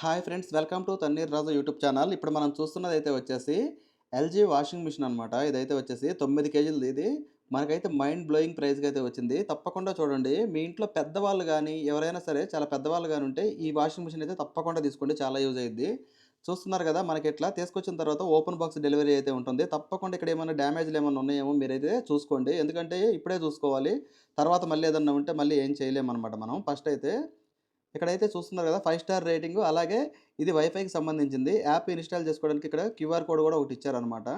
Hi friends welcome to Thanneer Raja YouTube channel. ఇప్పుడు మనం చూస్తున్నది అయితే వచ్చేసి ఎల్జీ వాషింగ్ మిషన్ అనమాట ఇదైతే వచ్చేసి తొమ్మిది కేజీలు ఇది. మనకైతే మైండ్ బ్లోయింగ్ ప్రైస్కి అయితే వచ్చింది. తప్పకుండా చూడండి. మీ ఇంట్లో పెద్దవాళ్ళు కానీ ఎవరైనా సరే చాలా పెద్దవాళ్ళు కానీ ఉంటే ఈ వాషింగ్ మిషన్ అయితే తప్పకుండా తీసుకోండి. చాలా యూజ్ అయ్యింది చూస్తున్నారు కదా మనకి ఇట్లా తీసుకొచ్చిన తర్వాత ఓపెన్ బాక్స్ డెలివరీ అయితే ఉంటుంది. తప్పకుండా ఇక్కడ ఏమైనా డ్యామేజ్లు ఏమైనా ఉన్నాయేమో మీరైతే చూసుకోండి. ఎందుకంటే ఇప్పుడే చూసుకోవాలి. తర్వాత మళ్ళీ ఏదన్నా ఉంటే మళ్ళీ ఏం చేయలేమన్నమాట మనం. ఫస్ట్ అయితే ఇక్కడైతే చూస్తున్నారు కదా ఫైవ్ స్టార్ రేటింగ్. అలాగే ఇది వైఫైకి సంబంధించింది. యాప్ ఇన్స్టాల్ చేసుకోవడానికి ఇక్కడ క్యూఆర్ కోడ్ కూడా ఒకటి ఇచ్చారనమాట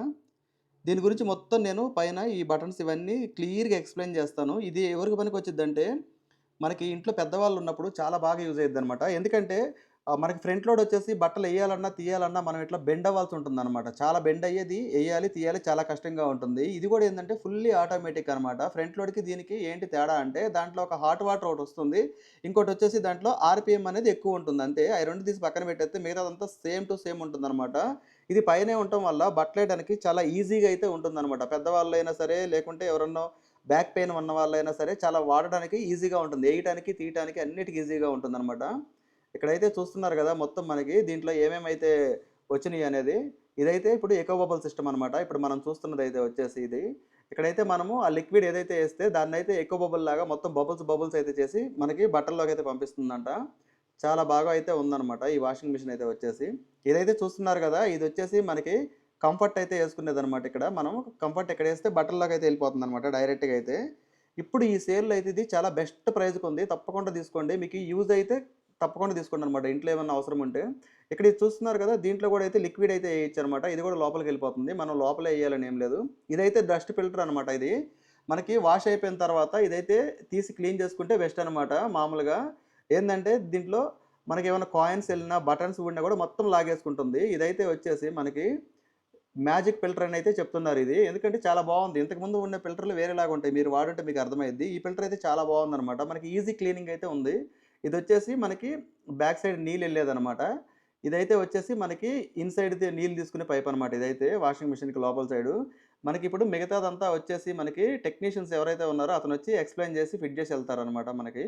దీని గురించి మొత్తం నేను పైన ఈ బటన్స్ ఇవన్నీ క్లియర్గా ఎక్స్ప్లెయిన్ చేస్తాను. ఇది ఎవరికి పనికి వచ్చిందంటే మనకి ఇంట్లో పెద్దవాళ్ళు ఉన్నప్పుడు చాలా బాగా యూజ్ అయ్యిద్ది అనమాట ఎందుకంటే మనకి ఫ్రంట్ లోడ్ వచ్చేసి బట్టలు వేయాలన్నా తీయాలన్నా మనం ఇట్లా బెండ్ అవ్వాల్సి ఉంటుంది అనమాట చాలా బెండ్ అయ్యేది వేయాలి తీయాలి చాలా కష్టంగా ఉంటుంది. ఇది కూడా ఏంటంటే ఫుల్లీ ఆటోమేటిక్ అనమాట ఫ్రంట్ లోడ్కి దీనికి ఏంటి తేడా అంటే దాంట్లో ఒక హాట్ వాటర్ ఒకటి వస్తుంది. ఇంకోటి వచ్చేసి దాంట్లో ఆర్పిఎం అనేది ఎక్కువ ఉంటుంది. అంతే. ఆ రెండు తీసి పక్కన పెట్టేస్తే మిగతాదంతా సేమ్ టు సేమ్ ఉంటుంది అనమాట ఇది పైనే ఉండటం వల్ల బట్టలేయడానికి చాలా ఈజీగా అయితే ఉంటుందన్నమాట. పెద్దవాళ్ళైనా సరే లేకుంటే ఎవరన్నా బ్యాక్ పెయిన్ ఉన్న వాళ్ళైనా సరే చాలా వాడడానికి ఈజీగా ఉంటుంది. వేయటానికి తీయటానికి అన్నిటికీ ఈజీగా ఉంటుందన్నమాట. ఇక్కడైతే చూస్తున్నారు కదా మొత్తం మనకి దీంట్లో ఏమేమైతే వచ్చినాయి అనేది ఇదైతే ఇప్పుడు ఎకో బబుల్ సిస్టమ్ అనమాట ఇప్పుడు మనం చూస్తున్నది అయితే వచ్చేసి ఇది. ఇక్కడైతే మనము ఆ లిక్విడ్ ఏదైతే వేస్తే దాన్ని అయితే ఎకో బబుల్ లాగా మొత్తం బబుల్స్ బబుల్స్ అయితే చేసి మనకి బట్టల్లోకి అయితే పంపిస్తుందంట. చాలా బాగా అయితే ఉందన్నమాట ఈ వాషింగ్ మిషన్ అయితే వచ్చేసి. ఇదైతే చూస్తున్నారు కదా ఇది వచ్చేసి మనకి కంఫర్ట్ అయితే వేసుకునేది అనమాట ఇక్కడ. మనం కంఫర్ట్ ఎక్కడ వేస్తే బట్టల్లోకి అయితే వెళ్ళిపోతుంది అనమాట డైరెక్ట్గా అయితే. ఇప్పుడు ఈ సేల్ అయితే ఇది చాలా బెస్ట్ ప్రైజ్కి ఉంది. తప్పకుండా తీసుకోండి. మీకు యూజ్ అయితే తప్పకుండా తీసుకోండి అనమాట ఇంట్లో ఏమైనా అవసరం ఉంటే. ఇక్కడ ఇది చూస్తున్నారు కదా దీంట్లో కూడా అయితే లిక్విడ్ అయితే వేయచ్చు ఇది కూడా లోపలికి వెళ్ళిపోతుంది. మనం లోపలే వేయాలని ఏం లేదు. ఇదైతే డస్ట్ ఫిల్టర్ అనమాట ఇది. మనకి వాష్ అయిపోయిన తర్వాత ఇదైతే తీసి క్లీన్ చేసుకుంటే బెస్ట్ అనమాట మామూలుగా. ఏంటంటే దీంట్లో మనకి ఏమైనా కాయిన్స్ వెళ్ళినా బటన్స్ ఉన్నా కూడా మొత్తం లాగేసుకుంటుంది. ఇదైతే వచ్చేసి మనకి మ్యాజిక్ ఫిల్టర్ అని అయితే చెప్తున్నారు ఇది. ఎందుకంటే చాలా బాగుంది. ఇంతకుముందు ఉన్న ఫిల్టర్లు వేరేలాగా ఉంటాయి. మీరు వాడుంటే మీకు అర్థమైంది ఈ ఫిల్టర్ అయితే చాలా బాగుంది అనమాట మనకి ఈజీ క్లీనింగ్ అయితే ఉంది. ఇది వచ్చేసి మనకి బ్యాక్ సైడ్ నీళ్ళు వెళ్ళేదనమాట ఇదైతే వచ్చేసి మనకి ఇన్సైడ్ నీళ్ళు తీసుకునే పైప్ అనమాట ఇదైతే వాషింగ్ మిషన్కి లోపల సైడు. మనకి ఇప్పుడు మిగతాదంతా వచ్చేసి మనకి టెక్నీషియన్స్ ఎవరైతే ఉన్నారో అతను వచ్చి ఎక్స్ప్లెయిన్ చేసి ఫిట్ చేసి వెళ్తారనమాట మనకి.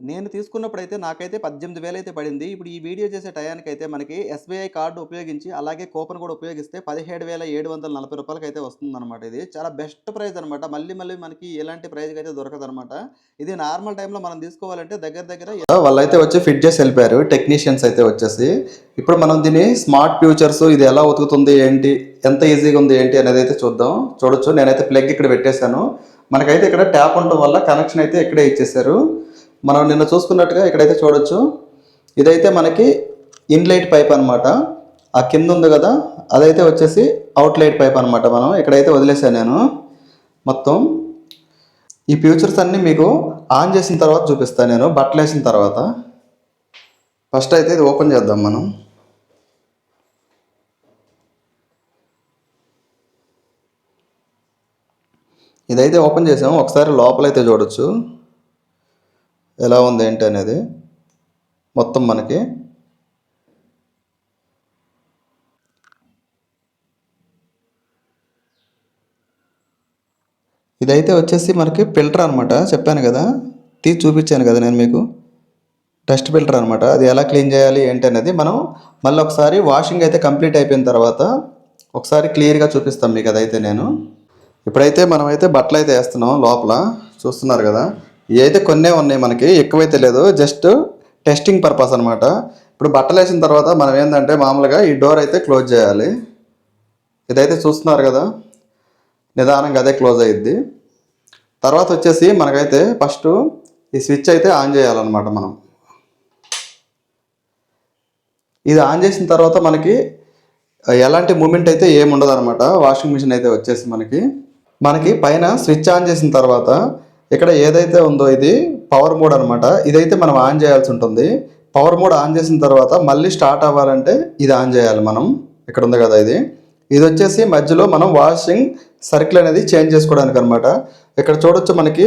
నేను తీసుకున్నప్పుడైతే నాకైతే పద్దెనిమిది వేలు అయితే పడింది. ఇప్పుడు ఈ వీడియో చేసే టయానికి అయితే మనకి ఎస్బీఐ కార్డు ఉపయోగించి అలాగే కూపన్ కూడా ఉపయోగిస్తే పదిహేడు వేల ఏడు వందల నలభై రూపాయలకి అయితే వస్తుందన్నమాట ఇది. చాలా బెస్ట్ ప్రైస్ అనమాట మళ్ళీ మళ్ళీ మనకి ఎలాంటి ప్రైస్కి అయితే దొరకదు అనమాట ఇది నార్మల్ టైంలో మనం తీసుకోవాలంటే దగ్గర దగ్గర వాళ్ళైతే వచ్చి ఫిట్ చేసి వెళ్ళిపోయారు. టెక్నీషియన్స్ అయితే వచ్చేసి ఇప్పుడు మనం దీన్ని స్మార్ట్ ఫ్యూచర్స్ ఇది ఎలా ఉతుకుతుంది ఏంటి ఎంత ఈజీగా ఉంది ఏంటి అనేది అయితే చూద్దాం. చూడొచ్చు. నేనైతే ప్లగ్ ఇక్కడ పెట్టేశాను. మనకైతే ఇక్కడ ట్యాప్ ఉండటం వల్ల కనెక్షన్ అయితే ఇక్కడే ఇచ్చేసారు మనం నిన్న చూసుకున్నట్టుగా ఇక్కడైతే చూడొచ్చు. ఇదైతే మనకి ఇన్లైట్ పైప్ అనమాట ఆ కింద ఉంది కదా అదైతే వచ్చేసి అవుట్లైట్ పైప్ అనమాట మనం. ఇక్కడైతే వదిలేసాను నేను. మొత్తం ఈ ఫ్యూచర్స్ అన్నీ మీకు ఆన్ చేసిన తర్వాత చూపిస్తాను నేను బట్టలు వేసిన తర్వాత. ఫస్ట్ అయితే ఇది ఓపెన్ చేద్దాం మనం. ఇదైతే ఓపెన్ చేసాము. ఒకసారి లోపలైతే చూడొచ్చు. ఎలా ఉంది ఏంటి అనేది మొత్తం మనకి ఇదైతే వచ్చేసి మనకి ఫిల్టర్ అనమాట చెప్పాను కదా. తీసి చూపించాను కదా నేను మీకు. డస్ట్ ఫిల్టర్ అనమాట అది ఎలా క్లీన్ చేయాలి ఏంటి అనేది మనం మళ్ళీ ఒకసారి వాషింగ్ అయితే కంప్లీట్ అయిపోయిన తర్వాత ఒకసారి క్లియర్గా చూపిస్తాం మీకు అదైతే నేను. ఇప్పుడైతే మనమైతే బట్టలు అయితే వేస్తున్నాం లోపల. చూస్తున్నారు కదా. ఏదైతే కొన్నే ఉన్నాయి మనకి ఎక్కువైతే లేదు. జస్ట్ టెస్టింగ్ పర్పస్ అనమాట ఇప్పుడు బట్టలు వేసిన తర్వాత మనం ఏంటంటే మామూలుగా ఈ డోర్ అయితే క్లోజ్ చేయాలి. ఇదైతే చూస్తున్నారు కదా. నిదానంగా అదే క్లోజ్ అయ్యిద్ది తర్వాత వచ్చేసి మనకైతే ఫస్ట్ ఈ స్విచ్ అయితే ఆన్ చేయాలన్నమాట మనం. ఇది ఆన్ చేసిన తర్వాత మనకి ఎలాంటి మూమెంట్ అయితే ఏమి ఉండదు అనమాట వాషింగ్ మిషన్ అయితే వచ్చేసి మనకి. మనకి పైన స్విచ్ ఆన్ చేసిన తర్వాత ఇక్కడ ఏదైతే ఉందో ఇది పవర్ మోడ్ అనమాట ఇదైతే మనం ఆన్ చేయాల్సి ఉంటుంది. పవర్ మోడ్ ఆన్ చేసిన తర్వాత మళ్ళీ స్టార్ట్ అవ్వాలంటే ఇది ఆన్ చేయాలి మనం. ఇక్కడ ఉంది కదా ఇది. ఇది వచ్చేసి మధ్యలో మనం వాషింగ్ సర్కిల్ అనేది చేంజ్ చేసుకోవడానికి అనమాట ఇక్కడ చూడొచ్చు మనకి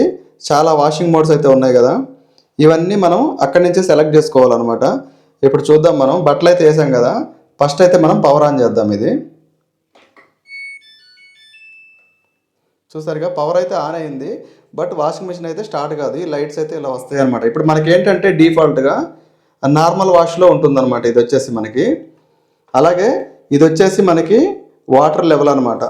చాలా వాషింగ్ మోడ్స్ అయితే ఉన్నాయి కదా. ఇవన్నీ మనం అక్కడి నుంచి సెలెక్ట్ చేసుకోవాలన్నమాట. ఇప్పుడు చూద్దాం మనం. బట్టలు అయితే వేసాం కదా. ఫస్ట్ అయితే మనం పవర్ ఆన్ చేద్దాం ఇది. చూసారుగా? పవర్ అయితే ఆన్ అయింది. బట్ వాషింగ్ మిషన్ అయితే స్టార్ట్ కాదు. ఈ లైట్స్ అయితే ఇలా వస్తాయి అనమాట ఇప్పుడు మనకి ఏంటంటే డిఫాల్ట్గా నార్మల్ వాష్లో ఉంటుందన్నమాట. ఇది వచ్చేసి మనకి. అలాగే ఇది వచ్చేసి మనకి వాటర్ లెవెల్ అనమాట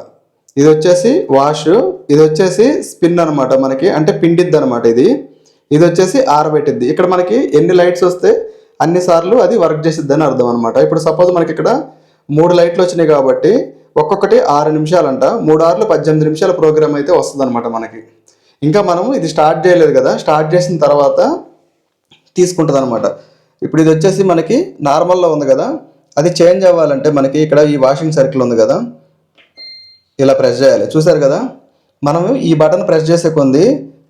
ఇది వచ్చేసి వాష్ ఇది వచ్చేసి స్పిన్ అనమాట మనకి. అంటే పిండిద్ది అనమాట ఇది. ఇది వచ్చేసి ఆరబెట్టిద్ది. ఇక్కడ మనకి ఎన్ని లైట్స్ వస్తే అన్ని సార్లు అది వర్క్ చేసిద్ది అని అర్థం అనమాట ఇప్పుడు సపోజ్ మనకి ఇక్కడ మూడు లైట్లు వచ్చినాయి కాబట్టి ఒక్కొక్కటి ఆరు నిమిషాలంట. మూడు ఆరులు పద్దెనిమిది నిమిషాల ప్రోగ్రామ్ అయితే వస్తుంది అనమాట మనకి. ఇంకా మనం ఇది స్టార్ట్ చేయలేదు కదా. స్టార్ట్ చేసిన తర్వాత తీసుకుంటుంది అనమాట ఇప్పుడు ఇది వచ్చేసి మనకి నార్మల్లో ఉంది కదా. అది చేంజ్ అవ్వాలంటే మనకి ఇక్కడ ఈ వాషింగ్ సర్కిల్ ఉంది కదా. ఇలా ప్రెస్ చేయాలి. చూసారు కదా? మనం ఈ బటన్ ప్రెస్ చేసే కొంది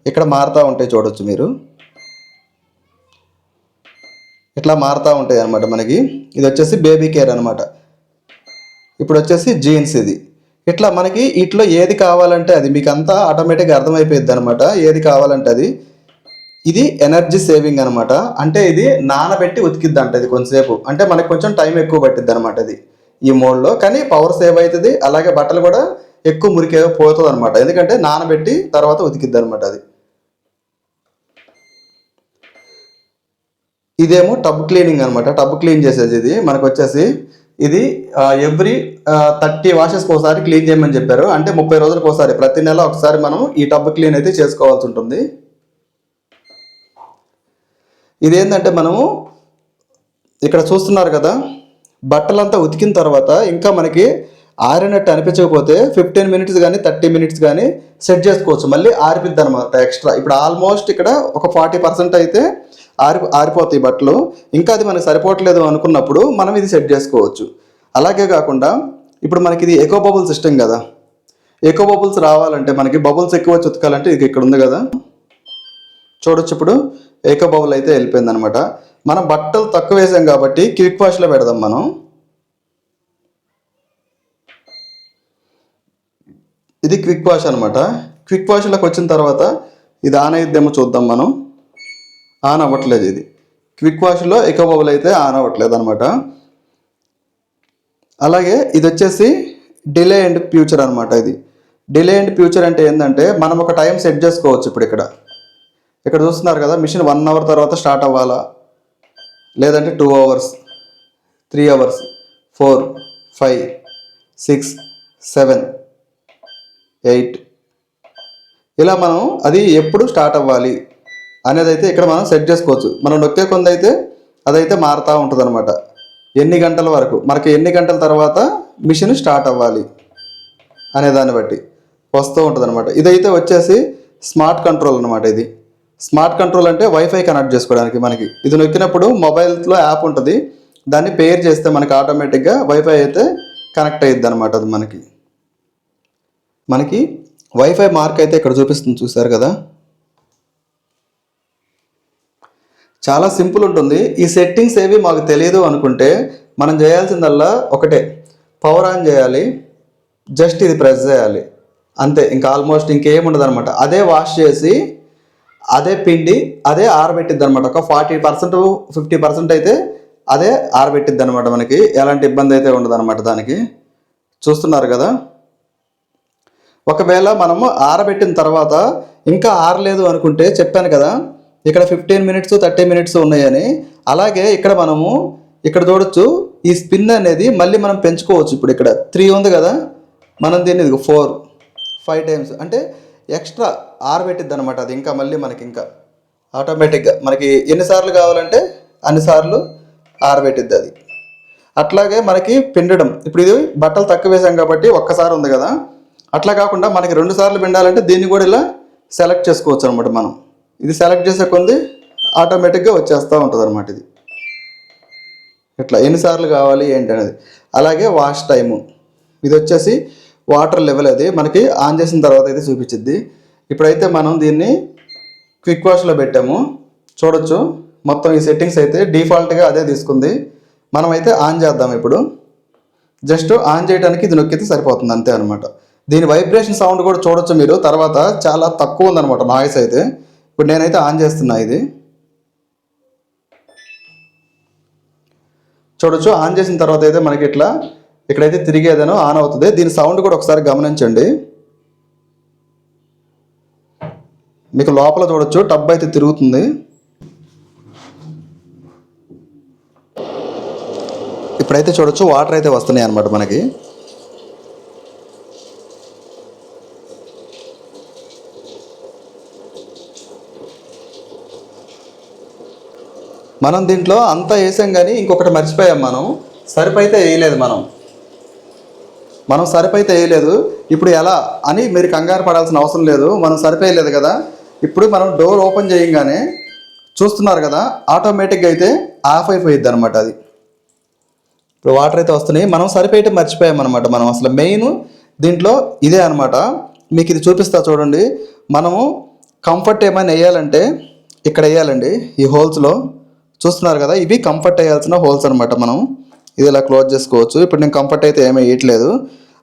ఇక్కడ మారుతూ ఉంటాయి చూడవచ్చు మీరు. ఇట్లా మారుతూ ఉంటాయి అనమాట మనకి. ఇది వచ్చేసి బేబీ కేర్ అనమాట ఇప్పుడు వచ్చేసి జీన్స్ ఇది. ఇట్లా మనకి ఇట్లో ఏది కావాలంటే అది మీకు అంతా ఆటోమేటిక్గా అర్థమైపోయింది అనమాట ఏది కావాలంటే అది. ఇది ఎనర్జీ సేవింగ్ అనమాట అంటే ఇది నానబెట్టి ఉతికిద్ది అంట ఇది కొంతసేపు. అంటే మనకి కొంచెం టైం ఎక్కువ పట్టిద్ది అనమాట ఇది. ఈ మోడ్లో కానీ పవర్ సేవ్ అవుతుంది అలాగే బట్టలు కూడా ఎక్కువ మురికే పోతుంది అనమాట ఎందుకంటే నానబెట్టి తర్వాత ఉతికిద్ది అనమాట అది. ఇదేమో టబ్ క్లీనింగ్ అనమాట టబ్ క్లీన్ చేసేది ఇది. మనకు వచ్చేసి ఇది ఎవ్రీ థర్టీ వాషెస్కి ఒకసారి క్లీన్ చేయమని చెప్పారు. అంటే ముప్పై రోజులకు ఒకసారి ప్రతి నెల ఒకసారి మనం ఈ టబ్ క్లీన్ అయితే చేసుకోవాల్సి ఉంటుంది. ఇదేంటంటే మనము ఇక్కడ చూస్తున్నారు కదా బట్టలంతా ఉతికిన తర్వాత ఇంకా మనకి ఆరినట్టు అనిపించకపోతే ఫిఫ్టీన్ మినిట్స్ కానీ థర్టీ మినిట్స్ కానీ సెట్ చేసుకోవచ్చు. మళ్ళీ ఆరిపిద్ది అనమాట ఎక్స్ట్రా ఇప్పుడు ఆల్మోస్ట్ ఇక్కడ ఒక ఫార్టీ పర్సెంట్ అయితే ఆరి ఆరిపోతాయి బట్టలు. ఇంకా అది మనకు సరిపోవట్లేదు అనుకున్నప్పుడు మనం ఇది సెట్ చేసుకోవచ్చు. అలాగే కాకుండా ఇప్పుడు మనకి ఇది ఎకో బబుల్ సిస్టమ్ కదా. ఎకో బబుల్స్ రావాలంటే మనకి బబుల్స్ ఎక్కువ చుతకాలంటే ఇది ఇక్కడ ఉంది కదా. చూడొచ్చు ఇప్పుడు. ఏకో బబుల్ అయితే వెళ్ళిపోయింది అనమాట మనం బట్టలు తక్కువ వేసాం కాబట్టి క్విక్ వాష్లో పెడదాం మనం. ఇది క్విక్ వాష్ అనమాట. క్విక్ వాష్లోకి వచ్చిన తర్వాత ఇది ఆన్ అయిద్దేమో చూద్దాం మనం. ఆన్ అవ్వట్లేదు ఇది. క్విక్ వాష్లో ఎకో బబుల్ అయితే ఆన్ అవ్వట్లేదు అనమాట అలాగే ఇది వచ్చేసి డిలే అండ్ ఫ్యూచర్ అనమాట ఇది. డిలే అండ్ ఫ్యూచర్ అంటే ఏంటంటే మనం ఒక టైం సెట్ చేసుకోవచ్చు ఇప్పుడు ఇక్కడ. ఇక్కడ చూస్తున్నారు కదా మిషన్ వన్ అవర్ తర్వాత స్టార్ట్ అవ్వాలా? లేదంటే two hours three hours four five six seven eight. ఇలా మనం అది ఎప్పుడు స్టార్ట్ అవ్వాలి? అనేది అయితే ఇక్కడ మనం సెట్ చేసుకోవచ్చు. మనం నొక్కే కొంది అయితే అదైతే మారుతూ ఉంటుంది అనమాట ఎన్ని గంటల వరకు? మనకి ఎన్ని గంటల తర్వాత మిషన్ స్టార్ట్ అవ్వాలి? అనే దాన్ని బట్టి వస్తూ ఉంటుంది అనమాట ఇదైతే వచ్చేసి స్మార్ట్ కంట్రోల్ అనమాట ఇది. స్మార్ట్ కంట్రోల్ అంటే వైఫై కనెక్ట్ చేసుకోవడానికి మనకి. ఇది నొక్కినప్పుడు మొబైల్లో యాప్ ఉంటుంది. దాన్ని పేర్ చేస్తే మనకి ఆటోమేటిక్గా వైఫై అయితే కనెక్ట్ అయ్యిద్ది అనమాట అది మనకి. మనకి వైఫై మార్క్ అయితే ఇక్కడ చూపిస్తుంది చూసారు కదా? చాలా సింపుల్ ఉంటుంది. ఈ సెట్టింగ్స్ ఏవి మాకు తెలియదు అనుకుంటే మనం చేయాల్సిందల్లా ఒకటే. పవర్ ఆన్ చేయాలి. జస్ట్ ఇది ప్రెస్ చేయాలి. అంతే. ఇంకా ఆల్మోస్ట్ ఇంకేం ఉండదు అనమాట అదే వాష్ చేసి అదే పిండి అదే ఆరబెట్టిద్ది అనమాట ఒక ఫార్టీ పర్సెంట్ ఫిఫ్టీ పర్సెంట్ అయితే అదే ఆరబెట్టిద్ది అనమాట మనకి. ఎలాంటి ఇబ్బంది అయితే ఉండదు అనమాట దానికి. చూస్తున్నారు కదా? ఒకవేళ మనము ఆరబెట్టిన తర్వాత ఇంకా ఆరలేదు అనుకుంటే చెప్పాను కదా? ఇక్కడ ఫిఫ్టీన్ మినిట్స్ థర్టీ మినిట్స్ ఉన్నాయని. అలాగే ఇక్కడ మనము ఇక్కడ చూడొచ్చు ఈ స్పిన్ అనేది మళ్ళీ మనం పెంచుకోవచ్చు. ఇప్పుడు ఇక్కడ త్రీ ఉంది కదా మనం దీన్ని ఫోర్ ఫైవ్ టైమ్స్ అంటే ఎక్స్ట్రా ఆరబెట్టిద్ది అనమాట అది ఇంకా మళ్ళీ మనకి ఇంకా ఆటోమేటిక్గా మనకి ఎన్నిసార్లు కావాలంటే అన్నిసార్లు ఆరబెట్టిద్ది అది. అట్లాగే మనకి పిండడం. ఇప్పుడు ఇది బట్టలు తక్కువ వేసాం కాబట్టి ఒక్కసారి ఉంది కదా. అట్లా కాకుండా మనకి రెండు సార్లు పిండాలంటే దీన్ని కూడా ఇలా సెలెక్ట్ చేసుకోవచ్చు అనమాట మనం. ఇది సెలెక్ట్ చేసే కొంది ఆటోమేటిక్గా వచ్చేస్తూ ఉంటుంది అనమాట ఇది. ఇట్లా ఎన్నిసార్లు కావాలి ఏంటి అనేది అలాగే వాష్ టైము ఇది వచ్చేసి వాటర్ లెవెల్ అది. మనకి ఆన్ చేసిన తర్వాత అయితే చూపించిద్ది. ఇప్పుడైతే మనం దీన్ని క్విక్ వాష్లో పెట్టాము. చూడొచ్చు. మొత్తం ఈ సెట్టింగ్స్ అయితే డిఫాల్ట్గా అదే తీసుకుంది. మనమైతే ఆన్ చేద్దాం ఇప్పుడు. జస్ట్ ఆన్ చేయడానికి ఇది నొక్కితే సరిపోతుంది అంతే అనమాట దీని వైబ్రేషన్ సౌండ్ కూడా చూడొచ్చు మీరు. తర్వాత చాలా తక్కువ ఉందనమాట నాయిస్ అయితే. ఇప్పుడు నేనైతే ఆన్ చేస్తున్నా ఇది. చూడొచ్చు ఆన్ చేసిన తర్వాత అయితే మనకి ఇట్లా ఇక్కడైతే తిరిగేదనో ఆన్ అవుతుంది. దీని సౌండ్ కూడా ఒకసారి గమనించండి. మీకు లోపల చూడొచ్చు టబ్ అయితే తిరుగుతుంది. ఇప్పుడైతే చూడొచ్చు వాటర్ అయితే వస్తున్నాయి అనమాట మనకి. మనం దీంట్లో అంతా వేసాం కానీ ఇంకొకటి మర్చిపోయాం మనం. సరిపైతే వేయలేదు మనం. మనం సరిపైతే వేయలేదు. ఇప్పుడు ఎలా అని మీరు కంగారు పడాల్సిన అవసరం లేదు. మనం సరిపోయలేదు కదా. ఇప్పుడు మనం డోర్ ఓపెన్ చేయంగానే చూస్తున్నారు కదా ఆటోమేటిక్గా అయితే ఆఫ్ అయిపోయిద్ది అనమాట అది. ఇప్పుడు వాటర్ అయితే వస్తున్నాయి. మనం సరిపోయటం మర్చిపోయాం అనమాట మనం. అసలు మెయిన్ దీంట్లో ఇదే అనమాట మీకు ఇది చూపిస్తా చూడండి. మనము కంఫర్ట్ ఏమైనా వేయాలంటే ఇక్కడ వేయాలండి. ఈ హోల్స్లో చూస్తున్నారు కదా ఇవి కంఫర్ట్ వేయాల్సిన హోల్స్ అనమాట మనం. ఇది ఇలా క్లోజ్ చేసుకోవచ్చు. ఇప్పుడు నేను కంఫర్ట్ అయితే ఏమీ వేయట్లేదు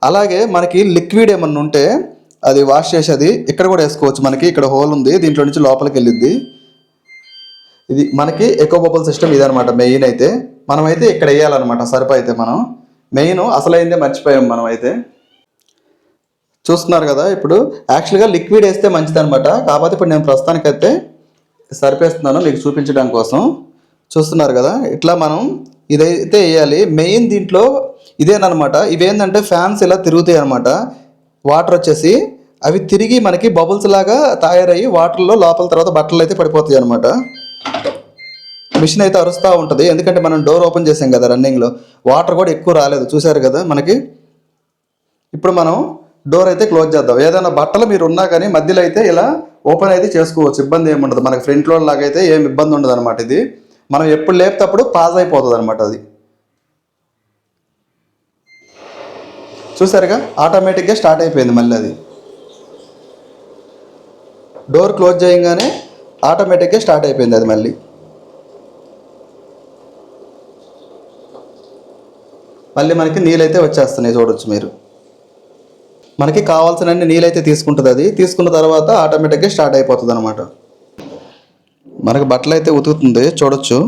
అలాగే మనకి లిక్విడ్ ఏమన్నా ఉంటే అది వాష్ చేసేది ఇక్కడ కూడా వేసుకోవచ్చు మనకి. ఇక్కడ హోల్ ఉంది దీంట్లో నుంచి లోపలికి వెళ్ళిద్ది. ఇది మనకి ఎకో బబుల్ సిస్టమ్ ఇదనమాట మెయిన్ అయితే. మనమైతే ఇక్కడ వేయాలన్నమాట సరిపో అయితే మనం. మెయిన్ అసలైందే మర్చిపోయాం మనం అయితే చూస్తున్నారు కదా ఇప్పుడు యాక్చువల్గా లిక్విడ్ వేస్తే మంచిది అనమాట కాకపోతే ఇప్పుడు నేను ప్రస్తుతానికైతే సరిపేస్తున్నాను మీకు చూపించడం కోసం. చూస్తున్నారు కదా? ఇట్లా మనం ఇదైతే వేయాలి. మెయిన్ దీంట్లో ఇదేనమాట ఇవేంటంటే ఫ్యాన్స్ ఇలా తిరుగుతాయి అనమాట వాటర్ వచ్చేసి అవి తిరిగి మనకి బబుల్స్ లాగా తయారయ్యి వాటర్లో లోపల తర్వాత బట్టలు అయితే పడిపోతాయి అనమాట మిషన్ అయితే అరుస్తూ ఉంటుంది. ఎందుకంటే మనం డోర్ ఓపెన్ చేసాం కదా రన్నింగ్లో. వాటర్ కూడా ఎక్కువ రాలేదు. చూసారు కదా మనకి? ఇప్పుడు మనం డోర్ అయితే క్లోజ్ చేద్దాం. ఏదైనా బట్టలు మీరు ఉన్నా కానీ మధ్యలో అయితే ఇలా ఓపెన్ అయితే చేసుకోవచ్చు. ఇబ్బంది ఏమి ఉండదు మనకి ఫ్రంట్ లోడ్ లాగా అయితే ఏం ఇబ్బంది ఉండదు అనమాట ఇది. మనం ఎప్పుడు లేపుతప్పుడు పాజ్ అయిపోతుంది అనమాట అది. చూసారుగా? ఆటోమేటిక్గా స్టార్ట్ అయిపోయింది మళ్ళీ అది. డోర్ క్లోజ్ చేయగానే ఆటోమేటిక్గా స్టార్ట్ అయిపోయింది అది మళ్ళీ. మళ్ళీ మనకి నీళ్ళైతే వచ్చేస్తున్నాయి చూడొచ్చు మీరు. మనకి కావాల్సిన నీళ్ళైతే తీసుకుంటుంది అది. తీసుకున్న తర్వాత ఆటోమేటిక్గా స్టార్ట్ అయిపోతుంది అనమాట మనకి బట్టలు అయితే ఉతుకుతుంది చూడొచ్చు.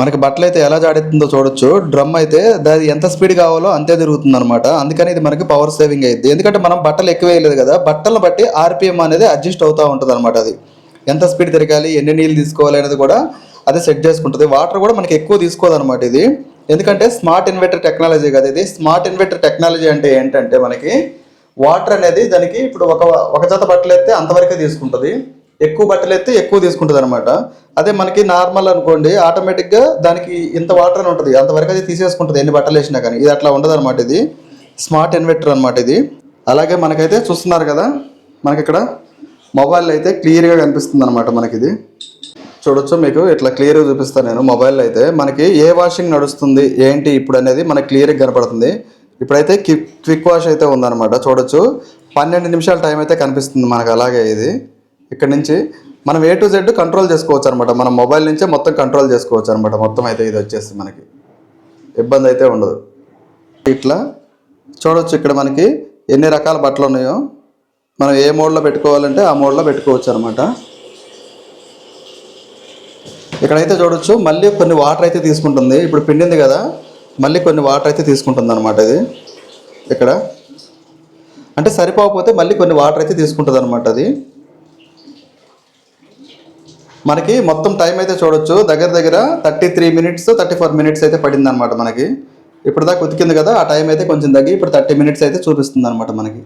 మనకి బట్టలు అయితే ఎలా జాడెత్తుందో చూడొచ్చు. డ్రమ్ అయితే దాది ఎంత స్పీడ్ కావాలో అంతే తిరుగుతుంది అనమాట అందుకని ఇది మనకి పవర్ సేవింగ్ అయింది ఎందుకంటే మనం బట్టలు ఎక్కువ వేయలేదు కదా బట్టలను బట్టి ఆర్పిఎం అనేది అడ్జస్ట్ అవుతూ ఉంటుంది అనమాట అది. ఎంత స్పీడ్ తిరగాలి ఎన్ని నీళ్ళు తీసుకోవాలి అనేది కూడా అది సెట్ చేసుకుంటుంది. వాటర్ కూడా మనకి ఎక్కువ తీసుకోదన్నమాట ఇది. ఎందుకంటే స్మార్ట్ ఇన్వర్టర్ టెక్నాలజీ కదా ఇది. స్మార్ట్ ఇన్వర్టర్ టెక్నాలజీ అంటే ఏంటంటే మనకి వాటర్ అనేది దానికి ఇప్పుడు ఒక ఒక జత బట్టలు ఎత్తే అంతవరకే తీసుకుంటుంది. ఎక్కువ బట్టలు ఎత్తే ఎక్కువ తీసుకుంటుంది అనమాట అదే మనకి నార్మల్ అనుకోండి ఆటోమేటిక్గా దానికి ఇంత వాటర్ అని ఉంటుంది. అంతవరకు అది తీసేసుకుంటుంది. ఎన్ని బట్టలు వేసినా కానీ ఇది అట్లా ఉండదు అనమాట ఇది. స్మార్ట్ ఇన్వర్టర్ అనమాట ఇది. అలాగే మనకైతే చూస్తున్నారు కదా మనకి ఇక్కడ మొబైల్ అయితే క్లియర్గా కనిపిస్తుంది అనమాట మనకి ఇది. చూడొచ్చు మీకు ఇట్లా క్లియర్గా చూపిస్తాను నేను మొబైల్లో అయితే. మనకి ఏ వాషింగ్ నడుస్తుంది ఏంటి ఇప్పుడు అనేది మనకి క్లియర్గా కనపడుతుంది. ఇప్పుడైతే క్విక్ క్విక్ వాష్ అయితే ఉందన్నమాట. చూడొచ్చు. పన్నెండు నిమిషాల టైం అయితే కనిపిస్తుంది మనకు అలాగే ఇది. ఇక్కడ నుంచి మనం ఏ టు జెడ్ కంట్రోల్ చేసుకోవచ్చు అనమాట మన మొబైల్ నుంచే మొత్తం కంట్రోల్ చేసుకోవచ్చు అనమాట మొత్తం అయితే ఇది వచ్చేసి మనకి. ఇబ్బంది అయితే ఉండదు. ఇట్లా చూడొచ్చు ఇక్కడ మనకి ఎన్ని రకాల బట్టలు ఉన్నాయో. మనం ఏ మోడ్లో పెట్టుకోవాలంటే ఆ మోడ్లో పెట్టుకోవచ్చు అనమాట ఇక్కడైతే చూడొచ్చు. మళ్ళీ కొన్ని వాటర్ అయితే తీసుకుంటుంది. ఇప్పుడు పిండింది కదా. మళ్ళీ కొన్ని వాటర్ అయితే తీసుకుంటుంది అనమాట ఇది. ఇక్కడ. అంటే సరిపోకపోతే మళ్ళీ కొన్ని వాటర్ అయితే తీసుకుంటుంది అనమాట అది. మనకి మొత్తం టైం అయితే చూడొచ్చు. దగ్గర దగ్గర thirty three minutes thirty four minutes అయితే పడింది అనమాట మనకి. ఇప్పుడు దాకా ఉతికింది కదా ఆ టైం అయితే కొంచెం తగ్గి ఇప్పుడు థర్టీ మినిట్స్ అయితే చూపిస్తుంది అనమాట మనకి.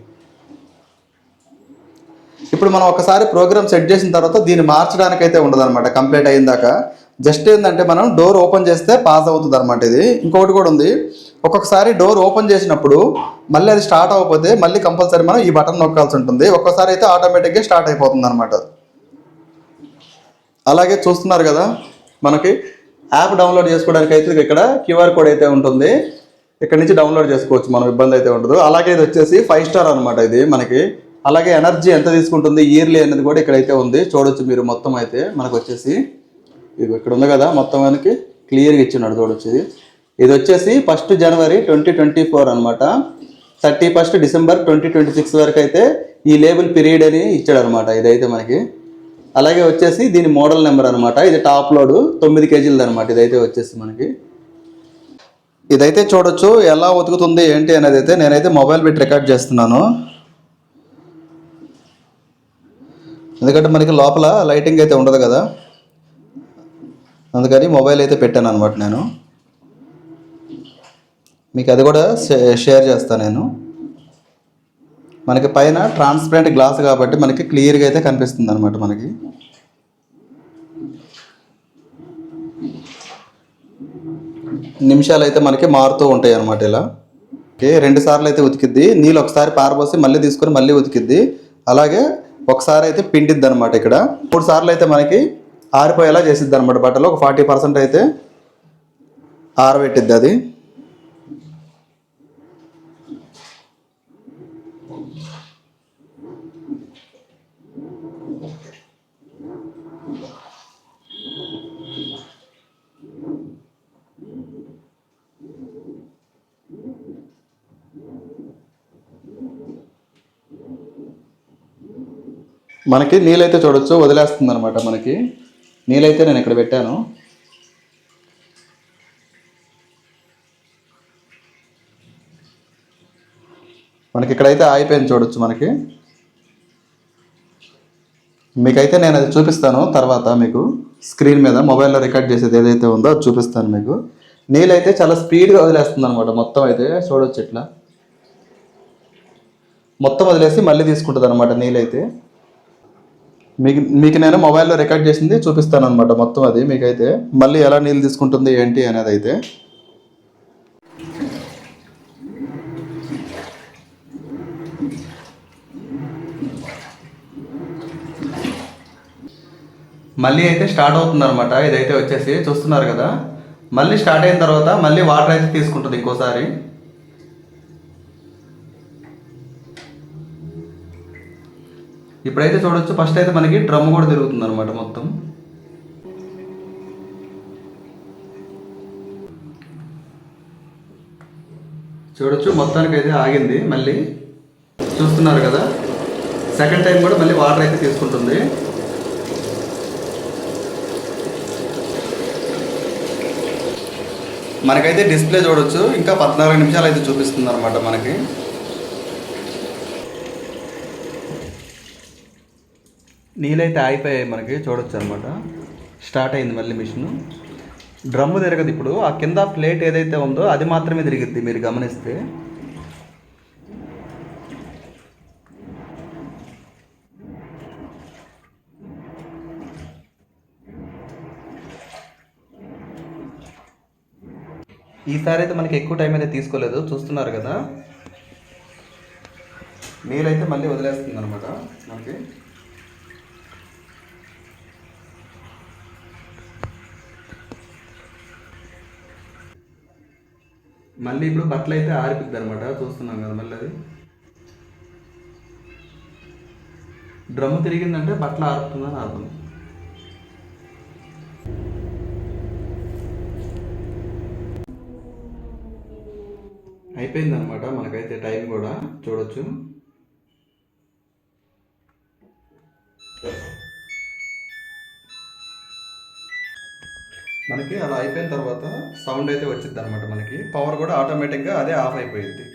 ఇప్పుడు మనం ఒకసారి ప్రోగ్రామ్ సెట్ చేసిన తర్వాత దీన్ని మార్చడానికి అయితే ఉండదు అనమాట కంప్లీట్ అయిన దాకా. జస్ట్ ఏంటంటే మనం డోర్ ఓపెన్ చేస్తే పాస్ అవుతుంది అనమాట ఇది. ఇంకొకటి కూడా ఉంది. ఒక్కొక్కసారి డోర్ ఓపెన్ చేసినప్పుడు మళ్ళీ అది స్టార్ట్ అవ్వకపోతే మళ్ళీ కంపల్సరీ మనం ఈ బటన్ నొక్కాల్సి ఉంటుంది. ఒక్కోసారి అయితే ఆటోమేటిక్గా స్టార్ట్ అయిపోతుంది అనమాట అలాగే చూస్తున్నారు కదా మనకి యాప్ డౌన్లోడ్ చేసుకోవడానికి అయితే ఇక్కడ క్యూఆర్ కోడ్ అయితే ఉంటుంది. ఇక్కడ నుంచి డౌన్లోడ్ చేసుకోవచ్చు మనం ఇబ్బంది అయితే ఉండదు. అలాగే ఇది వచ్చేసి ఫైవ్ స్టార్ అనమాట ఇది మనకి. అలాగే ఎనర్జీ ఎంత తీసుకుంటుంది ఇయర్లీ అనేది కూడా ఇక్కడైతే ఉంది. చూడొచ్చు మీరు మొత్తం అయితే మనకు వచ్చేసి. ఇది ఇక్కడ ఉంది కదా మొత్తం మనకి క్లియర్గా ఇచ్చినాడు చూడొచ్చు ఇది ఇది వచ్చేసి ఫస్ట్ జనవరి ట్వంటీ ట్వంటీ ఫోర్ అనమాట thirty first December twenty twenty six వరకు అయితే ఈ లేబుల్ పీరియడ్ అని ఇచ్చాడు అనమాట ఇదైతే మనకి. అలాగే వచ్చేసి దీని మోడల్ నెంబర్ అనమాట ఇది టాప్ లోడ్ తొమ్మిది కేజీలది అనమాట ఇదైతే వచ్చేసి మనకి. ఇదైతే చూడొచ్చు ఎలా ఉతుకుతుంది ఏంటి అనేది అయితే నేనైతే మొబైల్ పెట్టి రికార్డ్ చేస్తున్నాను. ఎందుకంటే మనకి లోపల లైటింగ్ అయితే ఉండదు కదా. అందుకని మొబైల్ అయితే పెట్టాను అనమాట నేను. మీకు అది కూడా షేర్ చేస్తాను నేను. మనకి పైన ట్రాన్స్పరెంట్ గ్లాస్ కాబట్టి మనకి క్లియర్గా అయితే కనిపిస్తుంది అనమాట మనకి. నిమిషాలు అయితే మనకి మారుతూ ఉంటాయి అనమాట ఇలా. ఓకే రెండు సార్లు అయితే ఉతికిద్ది. నీళ్ళు ఒకసారి పారబోసి మళ్ళీ తీసుకొని మళ్ళీ ఉతికిద్ది. అలాగే ఒకసారి అయితే పిండిద్ది అనమాట ఇక్కడ. మూడు సార్లు అయితే మనకి ఆరిపోయేలా చేసిద్ది అనమాట బట్టలు. ఒక ఫార్టీ పర్సెంట్ అయితే ఆరబెట్టిద్ది అది. మనకి నీళ్ళైతే చూడొచ్చు వదిలేస్తుంది అనమాట మనకి. నీళ్ళైతే నేను ఇక్కడ పెట్టాను. మనకి ఇక్కడైతే ఆగిపోయింది చూడొచ్చు మనకి. మీకైతే నేను అది చూపిస్తాను తర్వాత మీకు స్క్రీన్ మీద మొబైల్లో రికార్డ్ చేసేది ఏదైతే ఉందో అది చూపిస్తాను మీకు. నీళ్ళైతే చాలా స్పీడ్గా వదిలేస్తుంది అనమాట మొత్తం అయితే చూడొచ్చు ఇట్లా. మొత్తం వదిలేసి మళ్ళీ తీసుకుంటుంది అనమాట నీళ్ళైతే. మీకు మీకు నేను మొబైల్లో రికార్డ్ చేసింది చూపిస్తాను అనమాట మొత్తం అది మీకైతే. మళ్ళీ ఎలా నీళ్ళు తీసుకుంటుంది ఏంటి అనేది అయితే. మళ్ళీ అయితే స్టార్ట్ అవుతుంది అనమాట ఇదైతే వచ్చేసి చూస్తున్నారు కదా. మళ్ళీ స్టార్ట్ అయిన తర్వాత మళ్ళీ వాటర్ అయితే తీసుకుంటుంది ఇంకోసారి. ఇప్పుడైతే చూడొచ్చు ఫస్ట్ అయితే మనకి డ్రమ్ కూడా తిరుగుతుంది అనమాట మొత్తం. చూడొచ్చు మొత్తానికి అయితే ఆగింది మళ్ళీ. చూస్తున్నారు కదా సెకండ్ టైం కూడా మళ్ళీ వాటర్ అయితే తీసుకుంటుంది. మనకైతే డిస్ప్లే చూడొచ్చు ఇంకా పద్నాలుగు నిమిషాలు అయితే చూపిస్తుంది అనమాట మనకి. నీళ్ళైతే ఆగిపోయాయి మనకి చూడొచ్చు అనమాట స్టార్ట్ అయింది మళ్ళీ మిషన్. డ్రమ్ము తిరగదు ఇప్పుడు. ఆ కింద ప్లేట్ ఏదైతే ఉందో అది మాత్రమే తిరిగిద్ది మీరు గమనిస్తే. ఈసారి అయితే మనకి ఎక్కువ టైం అయితే తీసుకోలేదు. చూస్తున్నారు కదా. నీళ్ళైతే మళ్ళీ వదిలేస్తుంది అనమాట మనకి. మళ్ళీ ఇప్పుడు బట్టలు అయితే ఆరిపిద్ది అనమాట చూస్తున్నాం కదా మళ్ళీ అది. డ్రమ్ము తిరిగిందంటే బట్టలు ఆరుతుందని అర్థం. అయిపోయిందనమాట మనకైతే టైం కూడా చూడొచ్చు. మనకి అలా అయిపోయిన తర్వాత సౌండ్ అయితే వచ్చింది అనమాట మనకి. పవర్ కూడా ఆటోమేటిక్గా అదే ఆఫ్ అయిపోయింది.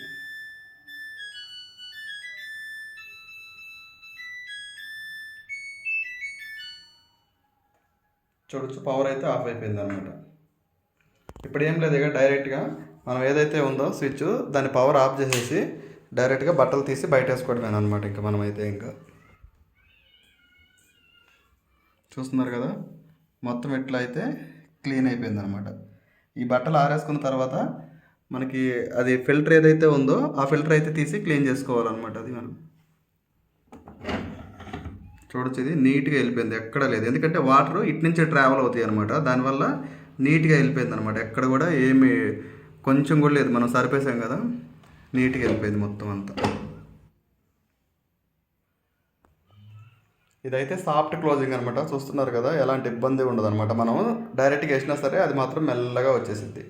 చూడొచ్చు పవర్ అయితే ఆఫ్ అయిపోయింది అనమాట ఇప్పుడు ఏం లేదు ఇక డైరెక్ట్గా మనం ఏదైతే ఉందో స్విచ్ దాని పవర్ ఆఫ్ చేసేసి డైరెక్ట్గా బట్టలు తీసి బయట వేసుకోవడమే అనమాట ఇంకా మనమైతే ఇంకా. చూస్తున్నారు కదా? మొత్తం ఎట్లా అయితే క్లీన్ అయిపోయింది అనమాట ఈ బట్టలు ఆరేసుకున్న తర్వాత మనకి అది ఫిల్టర్ ఏదైతే ఉందో ఆ ఫిల్టర్ అయితే తీసి క్లీన్ చేసుకోవాలన్నమాట అది మనం. చూడొచ్చు ఇది నీట్గా వెళ్ళిపోయింది ఎక్కడ లేదు. ఎందుకంటే వాటర్ ఇటు నుంచి ట్రావెల్ అవుతాయి అనమాట దానివల్ల నీట్గా వెళ్ళిపోయింది అనమాట ఎక్కడ కూడా ఏమి కొంచెం కూడా లేదు. మనం సరిపేసాం కదా నీట్గా వెళ్ళిపోయింది మొత్తం అంతా. ఇదైతే సాఫ్ట్ క్లోజింగ్ అనమాట చూస్తున్నారు కదా ఎలాంటి ఇబ్బంది ఉండదు అనమాట మనం డైరెక్ట్గా వేసినా సరే అది మాత్రం మెల్లగా వచ్చేసిద్ది.